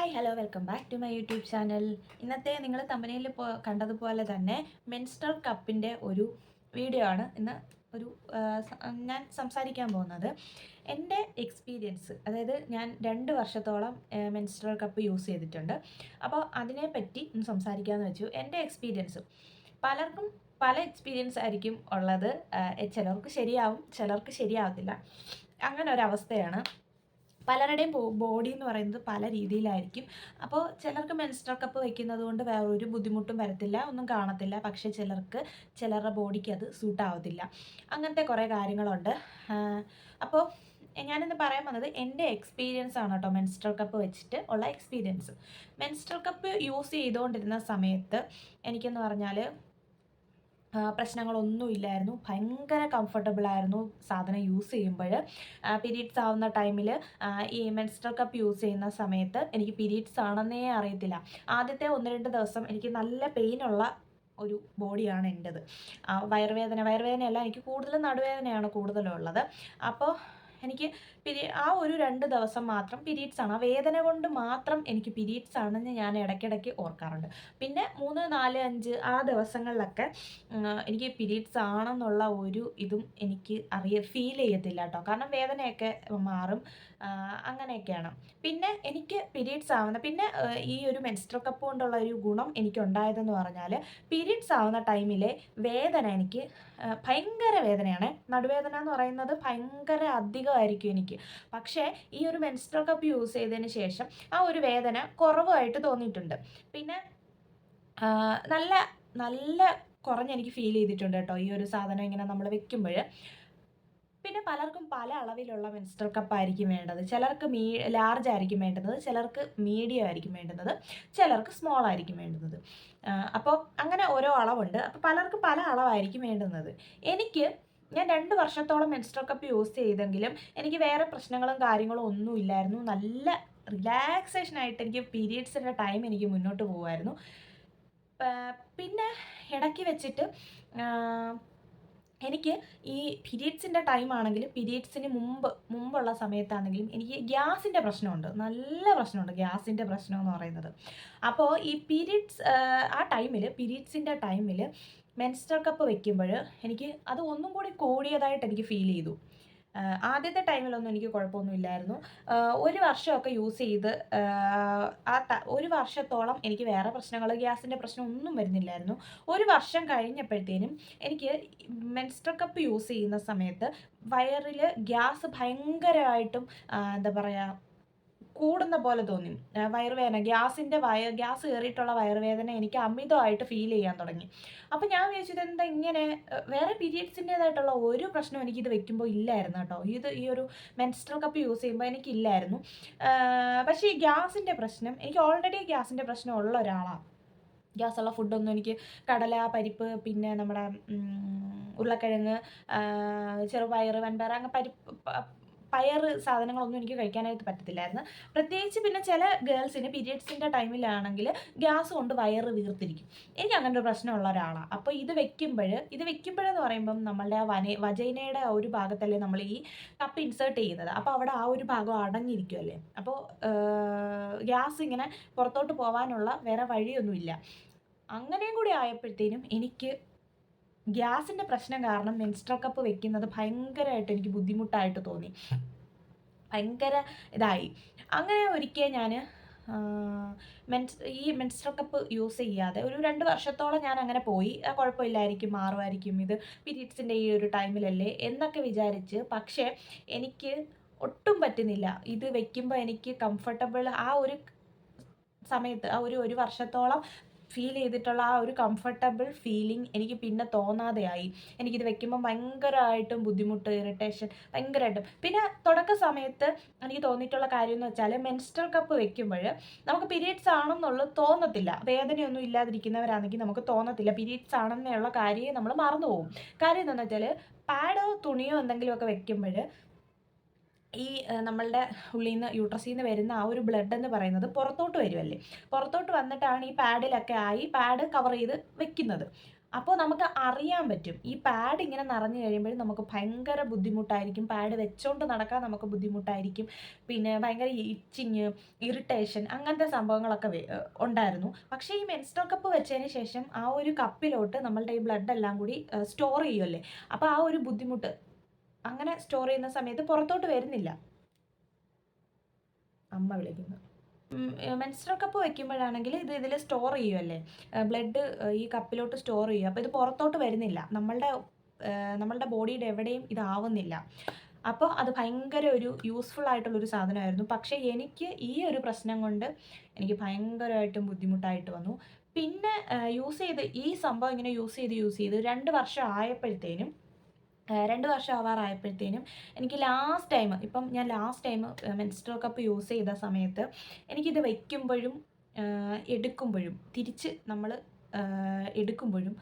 Hi hello welcome back to my YouTube channel ഇന്നത്തെ നിങ്ങൾ തമ്പനയിൽ കണ്ടതുപോലെ തന്നെ മെൻസ്ട്രൽ കപ്പിന്റെ ഒരു വീഡിയോ ആണ് ഇന്ന് ഒരു ഞാൻ സംസാരിക്കാൻ പോകുന്നത്. എന്റെ എക്സ്പീരിയൻസ് അതായത് ഞാൻ രണ്ട് വർഷത്തോളം മെൻസ്ട്രൽ കപ്പ് യൂസ് ചെയ്തിട്ടുണ്ട്. അപ്പോൾ അതിനെപ്പറ്റി ഒന്ന് സംസാരിക്കാമെന്ന് വെച്ചു. എന്റെ എക്സ്പീരിയൻസ് പലർക്കും പല എക്സ്പീരിയൻസ് ആയിരിക്കും ഉള്ളത്. ചിലർക്ക് ശരിയാവും ചിലർക്ക് ശരിയാവത്തില്ല. അങ്ങനെ ഒരവസ്ഥയാണ് പലരുടെയും ബോഡി എന്ന് പറയുന്നത് പല രീതിയിലായിരിക്കും. അപ്പോൾ ചിലർക്ക് മെൻസ്ട്രൽ കപ്പ് വെക്കുന്നത് കൊണ്ട് വേറൊരു ബുദ്ധിമുട്ടും വരത്തില്ല ഒന്നും കാണത്തില്ല. പക്ഷേ ചിലർക്ക് ചിലരുടെ ബോഡിക്ക് അത് സൂട്ട് ആവത്തില്ല. അങ്ങനത്തെ കുറേ കാര്യങ്ങളുണ്ട്. അപ്പോൾ ഞാനിന്ന് പറയാൻ വന്നത് എന്റെ എക്സ്പീരിയൻസ് ആണ് കേട്ടോ മെൻസ്ട്രൽ കപ്പ് വെച്ചിട്ട് ഉള്ള എക്സ്പീരിയൻസ് മെൻസ്ട്രൽ കപ്പ് യൂസ് ചെയ്തുകൊണ്ടിരുന്ന സമയത്ത് എനിക്കെന്ന് പറഞ്ഞാൽ ആ, പ്രശ്നങ്ങളൊന്നുമില്ലായിരുന്നു ഭയങ്കര കംഫർട്ടബിൾ ആയിരുന്നു സാധനം യൂസ് ചെയ്യുമ്പോൾ പീരീഡ്സ് ആവുന്ന ടൈമിൽ ഈ മെൻസ്ട്രൽ കപ്പ് യൂസ് ചെയ്യുന്ന സമയത്ത് എനിക്ക് പീരീഡ്സ് ആണെന്നേ അറിയത്തില്ല. ആദ്യത്തെ ഒന്ന് രണ്ട് ദിവസം എനിക്ക് നല്ല പെയിനുള്ള ഒരു ബോഡിയാണ് എന്റെത് വയറുവേദന വയറുവേദനയല്ല എനിക്ക് കൂടുതലും നടുവേദനയാണ് കൂടുതലും ഉള്ളത് അപ്പോൾ എനിക്ക് പിരി ആ ഒരു രണ്ട് ദിവസം മാത്രം പീരീഡ്സ് ആണ് ആ വേദന കൊണ്ട് മാത്രം എനിക്ക് പീരീഡ്സ് ആണെന്ന് ഞാൻ ഇടയ്ക്കിടയ്ക്ക് ഓർക്കാറുണ്ട്. പിന്നെ മൂന്ന് നാല് അഞ്ച് ആ ദിവസങ്ങളിലൊക്കെ എനിക്ക് പീരീഡ്സ് ആണെന്നുള്ള ഒരു ഇതും എനിക്ക് അറിയ ഫീൽ ചെയ്യത്തില്ല കേട്ടോ. കാരണം വേദനയൊക്കെ മാറും അങ്ങനെയൊക്കെയാണ്. പിന്നെ എനിക്ക് പീരീഡ്സ് ആവുന്ന പിന്നെ ഈ ഒരു മെൻസ്ട്രൽ കപ്പ് കൊണ്ടുള്ള ഒരു ഗുണം എനിക്ക് എനിക്കുണ്ടായതെന്ന് പറഞ്ഞാൽ പീരീഡ്സ് ആവുന്ന ടൈമിലെ വേദന എനിക്ക് ഭയങ്കര വേദനയാണ്. നടുവേദന എന്ന് പറയുന്നത് ഭയങ്കര അധികമായിരിക്കും എനിക്ക്. പക്ഷേ ഈ ഒരു മെൻസ്ട്രൽ കപ്പ് യൂസ് ചെയ്തതിന് ശേഷം ആ ഒരു വേദന കുറവായിട്ട് തോന്നിയിട്ടുണ്ട്. പിന്നെ നല്ല നല്ല കുറഞ്ഞ് എനിക്ക് ഫീൽ ചെയ്തിട്ടുണ്ട് കേട്ടോ ഈ ഒരു സാധനം ഇങ്ങനെ നമ്മൾ വെക്കുമ്പോൾ പിന്നെ പലർക്കും പല അളവിലുള്ള മെൻസ്ട്രൽ കപ്പ് ആയിരിക്കും വേണ്ടത്. ചിലർക്ക് മീ ലാർജ് ആയിരിക്കും വേണ്ടുന്നത് ചിലർക്ക് മീഡിയം ആയിരിക്കും വേണ്ടുന്നത് ചിലർക്ക് സ്മോൾ ആയിരിക്കും വേണ്ടുന്നത്. അപ്പോൾ അങ്ങനെ ഓരോ അളവുണ്ട്. അപ്പോൾ പലർക്കും പല അളവായിരിക്കും വേണ്ടുന്നത്. എനിക്ക് ഞാൻ രണ്ട് വർഷത്തോളം മെൻസ്ട്രൽ കപ്പ് യൂസ് ചെയ്തെങ്കിലും എനിക്ക് വേറെ പ്രശ്നങ്ങളും കാര്യങ്ങളും ഒന്നും ഇല്ലായിരുന്നു. നല്ല റിലാക്സേഷൻ ആയിട്ട് എനിക്ക് പീരീഡ്സിന്റെ ടൈം എനിക്ക് മുന്നോട്ട് പോകുമായിരുന്നു പിന്നെ ഇടയ്ക്ക് വെച്ചിട്ട് എനിക്ക് ഈ പീരീഡ്സിന്റെ ടൈം ആണെങ്കിലും പീരീഡ്സിന് മുമ്പ് മുമ്പുള്ള സമയത്താണെങ്കിലും എനിക്ക് ഗ്യാസിന്റെ പ്രശ്നമുണ്ട്. നല്ല പ്രശ്നമുണ്ട് ഗ്യാസിന്റെ പ്രശ്നം എന്ന് പറയുന്നത്. അപ്പോൾ ഈ പീരീഡ്സ് ആ ടൈമിൽ പീരീഡ്സിന്റെ ടൈമിൽ മെൻസ്റ്റർ കപ്പ് വെക്കുമ്പോൾ എനിക്ക് അത് ഒന്നും കൂടി കൂടിയതായിട്ട് എനിക്ക് ഫീൽ ചെയ്തു. ആദ്യത്തെ ടൈമിലൊന്നും എനിക്ക് കുഴപ്പമൊന്നും ഇല്ലായിരുന്നു. ഒരു വർഷമൊക്കെ യൂസ് ചെയ്ത് ആ, ഒരു വർഷത്തോളം എനിക്ക് വേറെ പ്രശ്നങ്ങൾ ഗ്യാസിന്റെ പ്രശ്നം ഒന്നും വരുന്നില്ലായിരുന്നു. ഒരു വർഷം കഴിഞ്ഞപ്പോഴത്തേനും എനിക്ക് മെൻസ്റ്റർ കപ്പ് യൂസ് ചെയ്യുന്ന സമയത്ത് വയറിൽ ഗ്യാസ് ഭയങ്കരമായിട്ടും എന്താ പറയുക കൂടുന്ന പോലെ തോന്നി. വയറുവേദന. ഗ്യാസിന്റെ വയർ ഗ്യാസ് കയറിയിട്ടുള്ള വയറുവേദന എനിക്ക് അമിതമായിട്ട് ഫീൽ ചെയ്യാൻ തുടങ്ങി. അപ്പം ഞാൻ വിചാരിച്ചത് എന്താ ഇങ്ങനെ വേറെ പീരിയഡ്സിന്റേതായിട്ടുള്ള ഒരു പ്രശ്നവും എനിക്കിത് വെക്കുമ്പോൾ ഇല്ലായിരുന്നു കേട്ടോ. ഇത് ഈ ഒരു മെൻസ്ട്രൽ കപ്പ് യൂസ് ചെയ്യുമ്പോൾ എനിക്കില്ലായിരുന്നു. പക്ഷേ ഈ ഗ്യാസിന്റെ പ്രശ്നം എനിക്ക് ഓൾറെഡി ഗ്യാസിന്റെ പ്രശ്നം ഉള്ള ഒരാളാണ് ഗ്യാസുള്ള ഫുഡൊന്നും എനിക്ക് കടല പരിപ്പ് പിന്നെ നമ്മുടെ ഉരുളക്കിഴങ്ങ് ചെറുപയർ വൻപയർ അങ്ങനെ പരിപ്പ് പ- പയറ് സാധനങ്ങളൊന്നും എനിക്ക് കഴിക്കാനായിട്ട് പറ്റത്തില്ലായിരുന്നു. പ്രത്യേകിച്ച് പിന്നെ ചില ഗേൾസിന് പീരിയഡ്സിന്റെ ടൈമിലാണെങ്കിൽ ഗ്യാസ് കൊണ്ട് വയറ് വീർത്തിരിക്കും. എനിക്ക് അങ്ങനെ ഒരു പ്രശ്നമുള്ള ഒരാളാണ് അപ്പോൾ ഇത് വെക്കുമ്പോൾ ഇത് വെക്കുമ്പോഴെന്ന് പറയുമ്പം നമ്മളുടെ ആ വന വജൈനയുടെ ഒരു ഭാഗത്തല്ലേ നമ്മൾ ഈ കപ്പ് ഇൻസേർട്ട് ചെയ്യുന്നത്. അപ്പോൾ അവിടെ ആ ഒരു ഭാഗം അടഞ്ഞിരിക്കുമല്ലേ അപ്പോൾ ഗ്യാസ് ഇങ്ങനെ പുറത്തോട്ട് പോകാനുള്ള വേറെ വഴിയൊന്നുമില്ല. അങ്ങനെയും കൂടി ആയപ്പോഴത്തേനും എനിക്ക് ഗ്യാസിന്റെ പ്രശ്നം കാരണം മെൻസ്ട്രൽ കപ്പ് വെക്കുന്നത് ഭയങ്കരമായിട്ട് എനിക്ക് ബുദ്ധിമുട്ടായിട്ട് തോന്നി. ഭയങ്കര ഇതായി. അങ്ങനെ ഒരിക്കൽ ഞാൻ മെൻസ് ഈ മെൻസ്ട്രൽ കപ്പ് യൂസ് ചെയ്യാതെ ഒരു രണ്ട് വർഷത്തോളം ഞാൻ അങ്ങനെ പോയി. കുഴപ്പമില്ലായിരിക്കും മാറുമായിരിക്കും ഇത് പീരീഡ്സിന്റെ ഈ ഒരു ടൈമിലല്ലേ എന്നൊക്കെ വിചാരിച്ച്. പക്ഷേ എനിക്ക് ഒട്ടും പറ്റുന്നില്ല. ഇത് വെക്കുമ്പോൾ എനിക്ക് കംഫർട്ടബിൾ ആ ഒരു സമയത്ത് ആ ഒരു ഒരു വർഷത്തോളം ഫീൽ ചെയ്തിട്ടുള്ള ആ ഒരു കംഫർട്ടബിൾ ഫീലിംഗ് എനിക്ക് പിന്നെ തോന്നാതെയായി. എനിക്കിത് വെക്കുമ്പോൾ ഭയങ്കരമായിട്ടും ബുദ്ധിമുട്ട് ഇറിറ്റേഷൻ ഭയങ്കരമായിട്ടും പിന്നെ തുടക്ക സമയത്ത് എനിക്ക് തോന്നിയിട്ടുള്ള കാര്യം എന്ന് വെച്ചാൽ മെൻസ്ട്രൽ കപ്പ് വെക്കുമ്പോൾ നമുക്ക് പീരീഡ്സ് ആണെന്നുള്ളത് തോന്നത്തില്ല. വേദനയൊന്നും ഇല്ലാതിരിക്കുന്നവരാണെങ്കിൽ നമുക്ക് തോന്നത്തില്ല. പീരീഡ്സ് ആണെന്നുള്ള കാര്യം നമ്മൾ മറന്നു പോകും കാര്യം എന്താണെന്ന് വെച്ചാൽ പാഡോ തുണിയോ എന്തെങ്കിലുമൊക്കെ വെക്കുമ്പോൾ ഈ നമ്മളുടെ ഉള്ളിൽ നിന്ന് യൂട്രസിൽ നിന്ന് വരുന്ന ആ ഒരു ബ്ലഡ് എന്ന് പറയുന്നത് പുറത്തോട്ട് വരുമല്ലേ പുറത്തോട്ട് വന്നിട്ടാണ് ഈ പാഡിലൊക്കെ ആയി പാഡ് കവർ ചെയ്ത് വെക്കുന്നത്. അപ്പോൾ നമുക്ക് അറിയാൻ പറ്റും. ഈ പാഡ് ഇങ്ങനെ നിറഞ്ഞു കഴിയുമ്പോൾ നമുക്ക് ഭയങ്കര ബുദ്ധിമുട്ടായിരിക്കും. പാഡ് വെച്ചോണ്ട് നടക്കാൻ നമുക്ക് ബുദ്ധിമുട്ടായിരിക്കും. പിന്നെ ഭയങ്കര ഇച്ചിങ് ഇറിറ്റേഷൻ അങ്ങനത്തെ സംഭവങ്ങളൊക്കെ ഉണ്ടായിരുന്നു. പക്ഷേ ഈ മെൻസ്ട്രൽ കപ്പ് വെച്ചതിന് ശേഷം ആ ഒരു കപ്പിലോട്ട് നമ്മളുടെ ഈ ബ്ലഡ് എല്ലാം കൂടി സ്റ്റോർ ചെയ്യുമല്ലേ അപ്പോൾ ആ ഒരു ബുദ്ധിമുട്ട് അങ്ങനെ സ്റ്റോർ ചെയ്യുന്ന സമയത്ത് പുറത്തോട്ട് വരുന്നില്ല. അമ്മ വിളിക്കുന്നു. മെൻസ്ട്രൽ കപ്പ് വെക്കുമ്പോഴാണെങ്കിൽ ഇത് ഇതിൽ സ്റ്റോർ ചെയ്യുമല്ലേ ബ്ലഡ് ഈ കപ്പിലോട്ട് സ്റ്റോർ ചെയ്യും അപ്പോൾ ഇത് പുറത്തോട്ട് വരുന്നില്ല. നമ്മളുടെ നമ്മളുടെ ബോഡിയുടെ എവിടെയും ഇതാവുന്നില്ല അപ്പോൾ അത് ഭയങ്കര ഒരു യൂസ്ഫുൾ ആയിട്ടുള്ളൊരു സാധനമായിരുന്നു. പക്ഷേ എനിക്ക് ഈ ഒരു പ്രശ്നം കൊണ്ട് എനിക്ക് ഭയങ്കരമായിട്ടും ബുദ്ധിമുട്ടായിട്ട് വന്നു. പിന്നെ യൂസ് ചെയ്ത് ഈ സംഭവം ഇങ്ങനെ യൂസ് ചെയ്ത് യൂസ് ചെയ്ത് രണ്ട് വർഷം ആയപ്പോഴത്തേനും രണ്ട് വർഷം ആവാറായപ്പോഴത്തേനും എനിക്ക് ലാസ്റ്റ് ടൈം ഇപ്പം ഞാൻ last time menstrual cup use ചെയ്ത സമയത്ത് എനിക്കിത് വയ്ക്കുമ്പോഴും എടുക്കുമ്പോഴും തിരിച്ച് നമ്മൾ എടുക്കുമ്പോഴും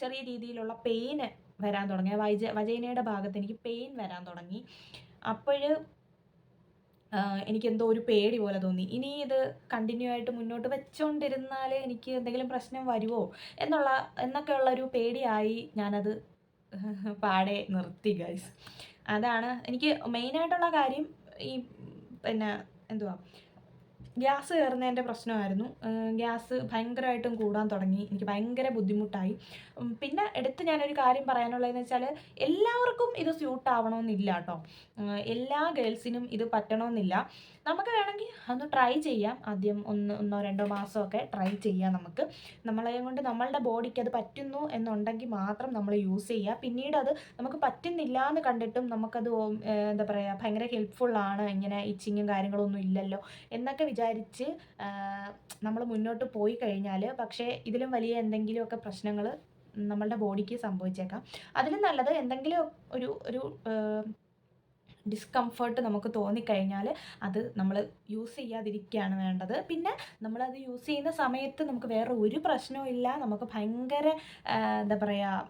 ചെറിയ രീതിയിലുള്ള പെയിന് വരാൻ തുടങ്ങി. വൈജ വജൈനയുടെ ഭാഗത്ത് എനിക്ക് പെയിൻ വരാൻ തുടങ്ങി. അപ്പോൾ എനിക്കെന്തോ ഒരു പേടി പോലെ തോന്നി. ഇനി ഇത് കണ്ടിന്യൂ ആയിട്ട് മുന്നോട്ട് വെച്ചുകൊണ്ടിരുന്നാൽ എനിക്ക് എന്തെങ്കിലും പ്രശ്നം വരുമോ എന്നുള്ള എന്നൊക്കെയുള്ള ഒരു പേടിയായി ഞാനത് പാടെ നിർത്തി ഗൈസ് അതാണ് എനിക്ക് മെയിനായിട്ടുള്ള കാര്യം ഈ പിന്നെ എന്തുവാ ഗ്യാസ് കയറുന്നതിന്റെ പ്രശ്നമായിരുന്നു. ഗ്യാസ് ഭയങ്കരമായിട്ടും കൂടാൻ തുടങ്ങി. എനിക്ക് ഭയങ്കര ബുദ്ധിമുട്ടായി. പിന്നെ എടുത്ത് ഞാനൊരു കാര്യം പറയാനുള്ളതെന്ന് വെച്ചാൽ എല്ലാവർക്കും ഇത് സ്യൂട്ട് ആവണമെന്നില്ല കേട്ടോ എല്ലാ ഗേൾസിനും ഇത് പറ്റണമെന്നില്ല. നമുക്ക് വേണമെങ്കിൽ ഒന്ന് ട്രൈ ചെയ്യാം. ആദ്യം ഒന്ന് ഒന്നോ രണ്ടോ മാസമൊക്കെ ട്രൈ ചെയ്യാം നമുക്ക്. നമ്മളെ കൊണ്ട് നമ്മളുടെ ബോഡിക്ക് അത് പറ്റുന്നു എന്നുണ്ടെങ്കിൽ മാത്രം നമ്മൾ യൂസ് ചെയ്യുക. പിന്നീട് അത് നമുക്ക് പറ്റുന്നില്ല എന്ന് കണ്ടിട്ടും നമുക്കത് എന്താ പറയുക ഭയങ്കര ഹെൽപ്ഫുള്ളാണ്. ഇങ്ങനെ ഇച്ചിങ്ങും കാര്യങ്ങളൊന്നും ഇല്ലല്ലോ എന്നൊക്കെ വിചാരിച്ച് നമ്മൾ മുന്നോട്ട് പോയി കഴിഞ്ഞാൽ പക്ഷേ ഇതിലും വലിയ എന്തെങ്കിലുമൊക്കെ പ്രശ്നങ്ങൾ നമ്മളുടെ ബോഡിക്ക് സംഭവിച്ചേക്കാം. അതിലും നല്ലത് എന്തെങ്കിലും ഒരു ഒരു ഡിസ്കംഫർട്ട് നമുക്ക് തോന്നിക്കഴിഞ്ഞാൽ അത് നമ്മൾ യൂസ് ചെയ്യാതിരിക്കുകയാണ് വേണ്ടത്. പിന്നെ നമ്മളത് യൂസ് ചെയ്യുന്ന സമയത്ത് നമുക്ക് വേറെ ഒരു പ്രശ്നവും ഇല്ല. നമുക്ക് ഭയങ്കര എന്താ പറയുക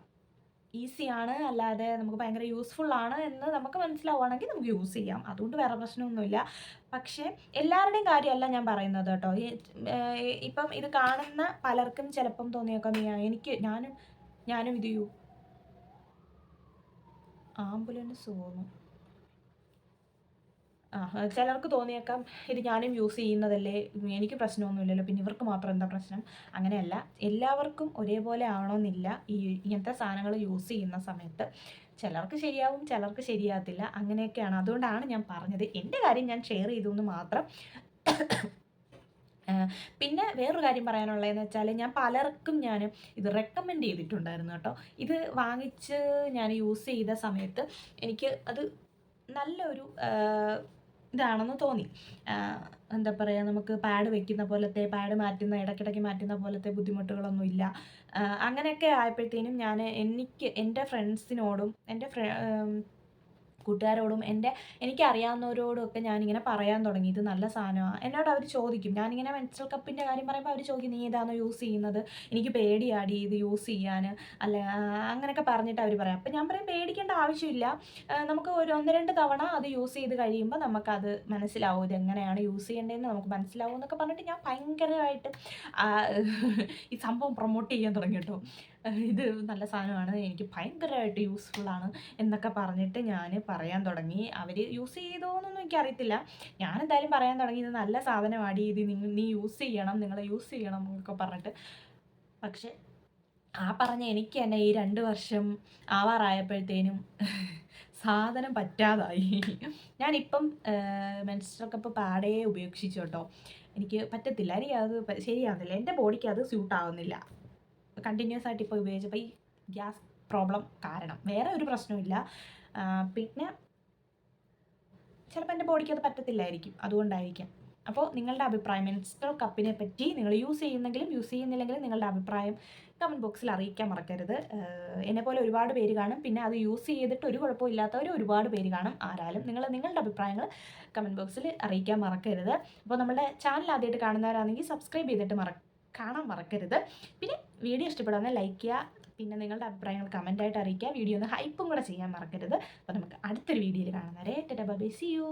ഈസിയാണ് അല്ലാതെ നമുക്ക് ഭയങ്കര യൂസ്ഫുൾ ആണ് എന്ന് നമുക്ക് മനസ്സിലാവുകയാണെങ്കിൽ നമുക്ക് യൂസ് ചെയ്യാം. അതുകൊണ്ട് വേറെ പ്രശ്നമൊന്നുമില്ല. പക്ഷേ എല്ലാവരുടെയും കാര്യമല്ല ഞാൻ പറയുന്നത് കേട്ടോ. ഇപ്പം ഇത് കാണുന്ന പലർക്കും ചിലപ്പം തോന്നിയേക്കാം. എനിക്ക് ഞാനും ഞാനും ഇത് യൂ ആംബുലൻസ് ആ ചിലർക്ക് തോന്നിയേക്കാം ഇത് ഞാനും യൂസ് ചെയ്യുന്നതല്ലേ എനിക്ക് പ്രശ്നമൊന്നുമില്ലല്ലോ പിന്നെ ഇവർക്ക് മാത്രം എന്താ പ്രശ്നം? അങ്ങനെയല്ല എല്ലാവർക്കും ഒരേപോലെ ആവണമെന്നില്ല ഈ ഇങ്ങനത്തെ സാധനങ്ങൾ യൂസ് ചെയ്യുന്ന സമയത്ത്. ചിലർക്ക് ശരിയാവും ചിലർക്ക് ശരിയാകത്തില്ല അങ്ങനെയൊക്കെയാണ്. അതുകൊണ്ടാണ് ഞാൻ പറഞ്ഞത്. എന്റെ കാര്യം ഞാൻ ഷെയർ ചെയ്തു എന്ന് മാത്രം പിന്നെ വേറൊരു കാര്യം പറയാനുള്ളതെന്ന് വെച്ചാൽ ഞാൻ പലർക്കും ഞാൻ ഇത് റെക്കമെൻഡ് ചെയ്തിട്ടുണ്ടായിരുന്നു കേട്ടോ. ഇത് വാങ്ങിച്ച് ഞാൻ യൂസ് ചെയ്ത സമയത്ത് എനിക്ക് അത് നല്ലൊരു ഇതാണെന്ന് തോന്നി. എന്താ പറയുക നമുക്ക് പാഡ് വെക്കുന്ന പോലത്തെ പാഡ് മാറ്റുന്ന ഇടയ്ക്കിടയ്ക്ക് മാറ്റുന്ന പോലത്തെ ബുദ്ധിമുട്ടുകളൊന്നും ഇല്ല അങ്ങനെയൊക്കെ ആയപ്പോഴത്തേനും ഞാൻ എനിക്ക് എന്റെ ഫ്രണ്ട്സിനോടും എന്റെ കൂട്ടുകാരോടും എന്റെ എനിക്കറിയാവുന്നവരോടും ഒക്കെ ഞാനിങ്ങനെ പറയാൻ തുടങ്ങി ഇത് നല്ല സാധനമാണ് എന്നോട് അവർ ചോദിക്കും. ഞാനിങ്ങനെ മെൻസ്ട്രൽ കപ്പിന്റെ കാര്യം പറയുമ്പോൾ അവർ ചോദിക്കും നീ ഇതാണോ യൂസ് ചെയ്യുന്നത്? എനിക്ക് പേടിയാടി ഇത് യൂസ് ചെയ്യാൻ അല്ല അങ്ങനെയൊക്കെ പറഞ്ഞിട്ട് അവർ പറയാം. അപ്പം ഞാൻ പറയും പേടിക്കേണ്ട ആവശ്യമില്ല. നമുക്ക് ഒരു ഒന്ന് രണ്ട് തവണ അത് യൂസ് ചെയ്ത് കഴിയുമ്പോൾ നമുക്കത് മനസ്സിലാവും. ഇത് എങ്ങനെയാണ് യൂസ് ചെയ്യേണ്ടതെന്ന് നമുക്ക് മനസ്സിലാവും എന്നൊക്കെ പറഞ്ഞിട്ട് ഞാൻ ഭയങ്കരമായിട്ട് ഈ സംഭവം പ്രൊമോട്ട് ചെയ്യാൻ തുടങ്ങി കേട്ടോ. ഇത് നല്ല സാധനമാണ്. എനിക്ക് ഭയങ്കരമായിട്ട് ആണ് എന്നൊക്കെ പറഞ്ഞിട്ട് ഞാൻ പറയാൻ തുടങ്ങി. അവർ യൂസ് ചെയ്തോന്നൊന്നും എനിക്കറിയത്തില്ല. ഞാൻ എന്തായാലും പറയാൻ തുടങ്ങി. ഇത് നല്ല സാധനമാണ് ഇത് നീ യൂസ് ചെയ്യണം. നിങ്ങൾ യൂസ് ചെയ്യണം എന്നൊക്കെ പറഞ്ഞിട്ട്. പക്ഷേ ആ പറഞ്ഞ എനിക്ക് തന്നെ ഈ രണ്ട് വർഷം ആവാറായപ്പോഴത്തേനും സാധനം പറ്റാതായി. ഞാനിപ്പം മെൻസ്ട്രൽ കപ്പ് പാടേ ഉപേക്ഷിച്ചു കേട്ടോ. എനിക്ക് പറ്റത്തില്ല. എനിക്ക് അത് ശരിയാവുന്നില്ല. എന്റെ ബോഡിക്ക് അത് സ്യൂട്ട് ആവുന്നില്ല. കണ്ടിന്യൂസ് ആയിട്ട് ഇപ്പോൾ ഉപയോഗിച്ചപ്പോൾ ഈ ഗ്യാസ് പ്രോബ്ലം കാരണം. വേറെ ഒരു പ്രശ്നമില്ല പിന്നെ ചിലപ്പോൾ എന്റെ ബോഡിക്ക് അത് പറ്റത്തില്ലായിരിക്കും. അതുകൊണ്ടായിരിക്കാം. അപ്പോൾ നിങ്ങളുടെ അഭിപ്രായം മെൻസ്ട്രൽ കപ്പിനെ പറ്റി നിങ്ങൾ യൂസ് ചെയ്യുന്നെങ്കിലും യൂസ് ചെയ്യുന്നില്ലെങ്കിലും നിങ്ങളുടെ അഭിപ്രായം കമന്റ് ബോക്സിൽ അറിയിക്കാൻ മറക്കരുത്. എന്നെപ്പോലെ ഒരുപാട് പേര് കാണും. പിന്നെ അത് യൂസ് ചെയ്തിട്ട് ഒരു കുഴപ്പമില്ലാത്തവർ ഒരുപാട് പേര് കാണും ആരാലും. നിങ്ങൾ നിങ്ങളുടെ അഭിപ്രായങ്ങൾ കമന്റ് ബോക്സിൽ അറിയിക്കാൻ മറക്കരുത്. അപ്പോൾ നമ്മുടെ ചാനൽ ആദ്യമായിട്ട് കാണുന്നവരാണെങ്കിൽ സബ്സ്ക്രൈബ് ചെയ്തിട്ട് മറ കാണാൻ മറക്കരുത്. പിന്നെ വീഡിയോ ഇഷ്ടപ്പെടാമെന്ന് ലൈക്ക് ചെയ്യുക. പിന്നെ നിങ്ങളുടെ അഭിപ്രായങ്ങൾ കമന്റായിട്ട് അറിയിക്കുക. വീഡിയോ ഒന്ന് ഹൈപ്പും കൂടെ ചെയ്യാൻ മറക്കരുത്. അപ്പോൾ നമുക്ക് അടുത്തൊരു വീഡിയോയിൽ കാണുന്നവരെ ടെറ്റ ബൈ സി യു